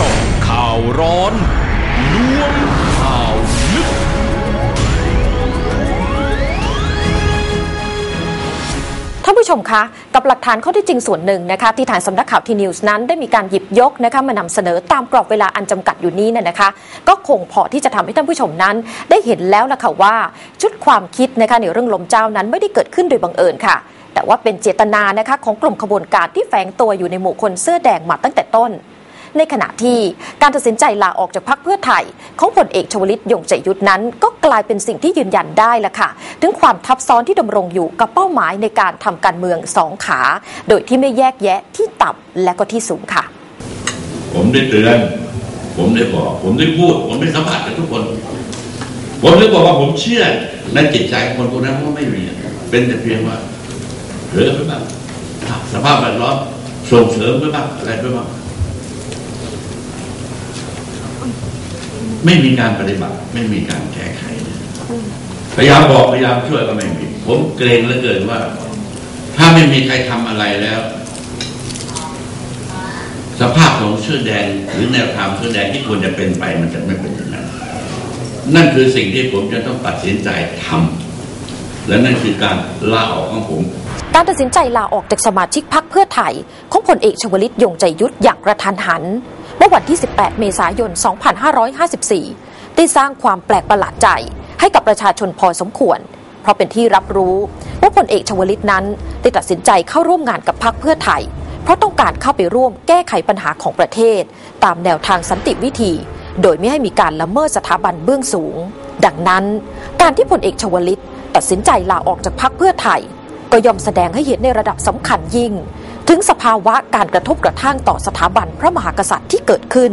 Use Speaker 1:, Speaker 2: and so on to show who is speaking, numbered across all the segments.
Speaker 1: จาะข่าวร้อนล้วงข่าวลึก
Speaker 2: ท่านผู้ชมคะ กับหลักฐานข้อเที่จริงส่วนหนึ่งนะคะ ที่ทางสำนักข่าวทีนิวส์นั้นได้มีการหยิบยกนะคะมานำเสนอตามกรอบเวลาอันจำกัดอยู่นี้เนี่ยนะคะ ก็คงพอที่จะทำให้ท่านผู้ชมนั้น ได้เห็นแล้วล่ะค่ะว่า ชุดความคิดนะคะในเรื่องลมเจ้านั้นไม่ได้เกิดขึ้นโดยบังเอิญค่ะแต่ว่าเป็นเจตนานะคะของกลุ่มขบวนการที่แฝงตัวอยู่ในหมู่คนเสื้อแดงมาตั้งแต่ต้น ในขณะที่การตัดสินใจลาออกจากพรรคเพื่อไทย ของผลเอกชวลิตยงใจยุทธนั้น ก็กลายเป็นสิ่งที่ยืนยันได้ละค่ะ ถึงความทับซ้อนที่ดำรงอยู่กับเป้าหมายในการทำการเมืองสองขา โดยที่ไม่แยกแยะที่ต่ำและก็ที่สูงค่ะ
Speaker 3: ผมได้เตือนผมได้บอก ผมได้พูด ผมได้สัมผัสกับทุกคน ผมได้บอกว่าผมเชื่อในจิตใจของคนพวกนั้นว่าไม่มีเป็นแต่เพียงว่าเหลือไปบ้างสภาพแวดล้อมส่งเสริมไปบ้างอะไรไปบ้าง ไม่มีการปฏิบัติ ไม่มีการแก้ไข พยายามบอกพยายามช่วยก็ไม่มีผมเกรงเหลือเกินว่า ถ้าไม่มีใครทำอะไรแล้ว สภาพของเสื้อแดงหรือแนวทางเสื้อแดงที่ควรจะเป็นไปมันจะไม่เป็นอย่างนั้นนั่นคือสิ่งที่ผมจะต้องตัดสินใจทำและนั่นคือการลาออกของผม
Speaker 2: การตัดสินใจลาออกจากสมาชิกพรรคเพื่อไทย ของผลเอกชวลิตยงใจยุทธอย่างกระทันหัน เมื่อวันที่ 18 เมษายน 2554 ได้สร้างความแปลกประหลาดใจให้กับประชาชนพอสมควร เพราะเป็นที่รับรู้ว่าพลเอกชวลิตนั้น ได้ตัดสินใจเข้าร่วมงานกับพรรคเพื่อไทย เพราะต้องการเข้าไปร่วมแก้ไขปัญหาของประเทศ ตามแนวทางสันติวิธี โดยไม่ให้มีการละเมิดสถาบันเบื้องสูง ดังนั้น การที่พลเอกชวลิต ตัดสินใจลาออกจากพรรคเพื่อไทย ก็ยอมแสดงให้เห็นในระดับสำคัญยิ่ง ถึงสภาวะการกระทบกระทั่งต่อสถาบันพระมหากษัตริย์ที่เกิดขึ้น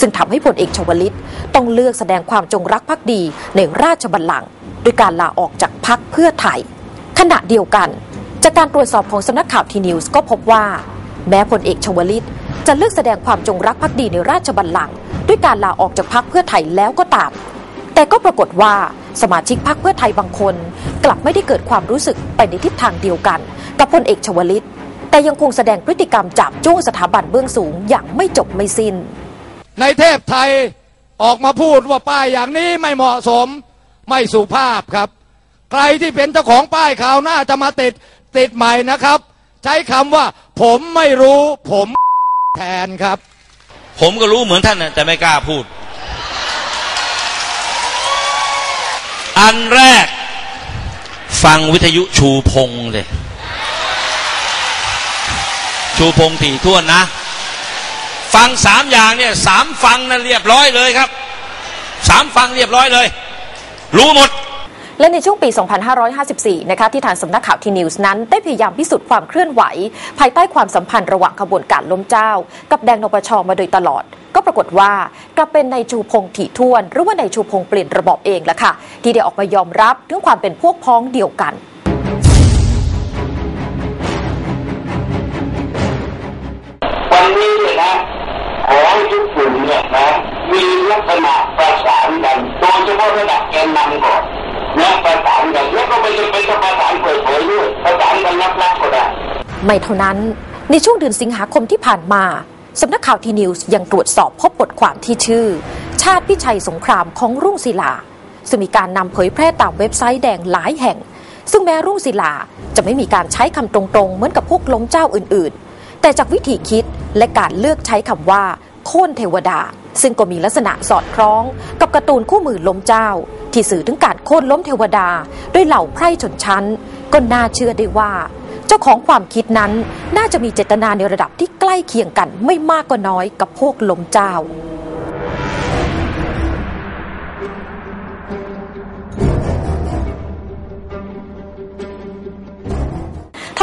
Speaker 2: ซึ่งทำให้พลเอกชวลิตต้องเลือกแสดงความจงรักภักดีในราชบัลลังก์ด้วยการลาออกจากพรรคเพื่อไทย ขณะเดียวกัน จากการตรวจสอบของสำนักข่าวทีนิวส์ก็พบว่า แม้พลเอกชวลิตจะเลือกแสดงความจงรักภักดีในราชบัลลังก์ด้วยการลาออกจากพรรคเพื่อไทยแล้วก็ตาม แต่ก็ปรากฏว่าสมาชิกพรรคเพื่อไทยบางคน กลับไม่ได้เกิดความรู้สึกไปในทิศทางเดียวกัน กับพลเอกชวลิต แต่ยังคงแสดงพฤติกรรมจับจ้วงสถาบันเบื้องสูงอย่างไม่จบไม่สิ้น
Speaker 4: ในเทพไทยออกมาพูดว่าป้ายอย่างนี้ไม่เหมาะสมไม่สุภาพครับ ใครที่เป็นเจ้าของป้ายข่าวหน้าจะมาติดติดใหม่นะครับ ใช้คำว่า ผมไม่รู้ ผมแทนครับ
Speaker 5: ผมก็รู้เหมือนท่านนะแต่ไม่กล้าพูด อันแรก ฟังวิทยุชูพงเลย ชูพงถี่ท่วนนะ ฟังสามอย่างเนี่ยสามฟังนั่นเรียบร้อยเลยครับสามฟังเรียบร้อยเลย รู้หมด
Speaker 2: และในช่วงปี 2554 นะคะ ที่ทางสำนักข่าวทีนิวส์นั้น ได้พยายามพิสูจน์ความเคลื่อนไหว ภายใต้ความสัมพันธ์ระหว่างขบวนการล้มเจ้า กับแดงนปชมาโดยตลอด ก็ปรากฏว่ากลับเป็นในายชูพงษ์ถี่ท้วน หรือว่าในายชูพงษ์เปลี่ยนระบอบเองละค่ะ ที่ได้ออกมายอมรับถึงความเป็นพวกพ้องเดียวกัน
Speaker 6: ลุ่มเนี่ยนะมีลักษณะประสานกันโดยเฉพาะระดับแกนนำก่อนนะประสานกันแล้วก็ไม่จำเป็นต้องประสานเปิดเผยด้วยประสานกันลับๆก็ได้
Speaker 2: ไม่เท่านั้นในช่วงเดือนสิงหาคมที่ผ่านมาสำนักข่าวทีนิวส์ยังตรวจสอบพบบทความที่ชื่อ ชาติพิชัยสงครามของรุ่งศิลา ซึ่งมีการนำเผยแพร่ตามเว็บไซต์แดงหลายแห่ง ซึ่งแม้รุ่งศิลาจะไม่มีการใช้คำตรงๆ เหมือนกับพวกล้มเจ้าอื่นๆ แต่จากวิธีคิดและการเลือกใช้คำว่า โค่นเทวดา ซึ่งก็มีลักษณะสอดคล้องกับการ์ตูนคู่มือล้มเจ้า ที่สื่อถึงการโค่นล้มเทวดาด้วยเหล่าไพร่ชนชั้น ก็น่าเชื่อได้ว่า เจ้าของความคิดนั้นน่าจะมีเจตนาในระดับที่ใกล้เคียงกันไม่มากก็น้อยกับพวกล้มเจ้า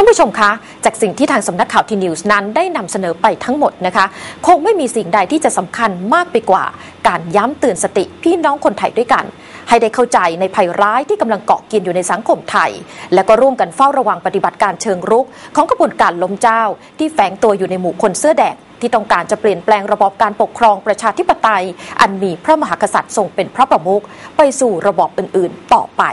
Speaker 2: ท่านผู้ชมคะ จากสิ่งที่ทางสำนักข่าวทีนิวส์นั้นได้นำเสนอไปทั้งหมดนะคะ คงไม่มีสิ่งใดที่จะสำคัญมากไปกว่า การย้ำเตือนสติพี่น้องคนไทยด้วยกัน ให้ได้เข้าใจในภัยร้ายที่กำลังเกาะกินอยู่ในสังคมไทย และก็ร่วมกันเฝ้าระวังปฏิบัติการเชิงรุก ของกระบวนการล้มเจ้า ที่แฝงตัวอยู่ในหมู่คนเสื้อแดงที่ต้องการจะเปลี่ยนแปลงระบอบการปกครองประชาธิปไตย อันมีพระมหากษัตริย์ทรงเป็นพระประมุขไปสู่ระบอบอื่น ๆ ต่อไป